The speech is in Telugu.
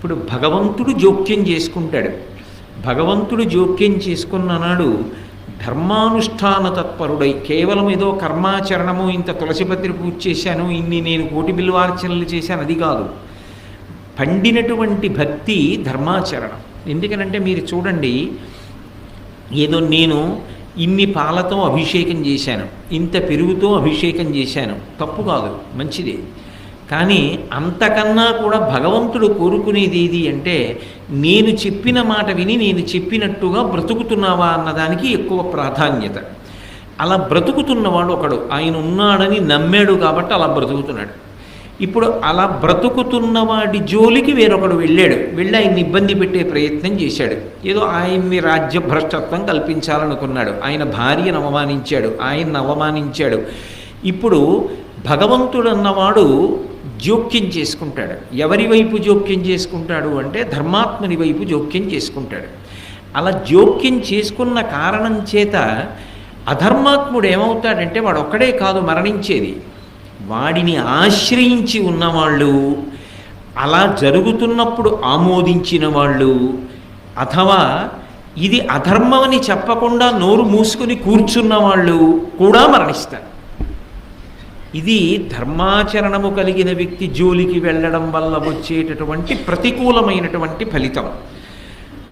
ఇప్పుడు భగవంతుడు జోక్యం చేసుకుంటాడు. భగవంతుడు జోక్యం చేసుకున్న నాడు ధర్మానుష్ఠాన తత్పరుడై కేవలం ఏదో కర్మాచరణము ఇంత తులసిపత్రి పూజ చేశాను ఇన్ని నేను కోటి బిల్వార్చనలు చేశాను అది కాదు. పండినటువంటి భక్తి ధర్మాచరణం. ఎందుకనంటే మీరు చూడండి ఏదో నేను ఇన్ని పాలతో అభిషేకం చేశాను ఇంత పెరుగుతో అభిషేకం చేశాను తప్పు కాదు మంచిదే. కానీ అంతకన్నా కూడా భగవంతుడు కోరుకునేది ఏది అంటే నేను చెప్పిన మాట విని నేను చెప్పినట్టుగా బ్రతుకుతున్నావా అన్నదానికి ఎక్కువ ప్రాధాన్యత. అలా బ్రతుకుతున్నవాడు ఒకడు ఆయన ఉన్నాడని నమ్మాడు కాబట్టి అలా బ్రతుకుతున్నాడు. ఇప్పుడు అలా బ్రతుకుతున్నవాడి జోలికి వేరొకడు వెళ్ళాడు వెళ్ళి ఆయన్ని ఇబ్బంది పెట్టే ప్రయత్నం చేశాడు. ఏదో ఆయన్ని రాజ్య భ్రష్టత్వం కల్పించాలనుకున్నాడు. ఆయన భార్యను అవమానించాడు ఆయన్ని అవమానించాడు. ఇప్పుడు భగవంతుడు అన్నవాడు జోక్యం చేసుకుంటాడు. ఎవరి వైపు జోక్యం చేసుకుంటాడు అంటే ధర్మాత్మని వైపు జోక్యం చేసుకుంటాడు. అలా జోక్యం చేసుకున్న కారణం చేత అధర్మాత్ముడు ఏమవుతాడంటే వాడు ఒక్కడే కాదు మరణించేది. వాడిని ఆశ్రయించి ఉన్నవాళ్ళు అలా జరుగుతున్నప్పుడు ఆమోదించిన వాళ్ళు అథవా ఇది అధర్మమని చెప్పకుండా నోరు మూసుకుని కూర్చున్న వాళ్ళు కూడా మరణిస్తారు. ఇది ధర్మాచరణము కలిగిన వ్యక్తి జోలికి వెళ్ళడం వల్ల వచ్చేటటువంటి ప్రతికూలమైనటువంటి ఫలితం.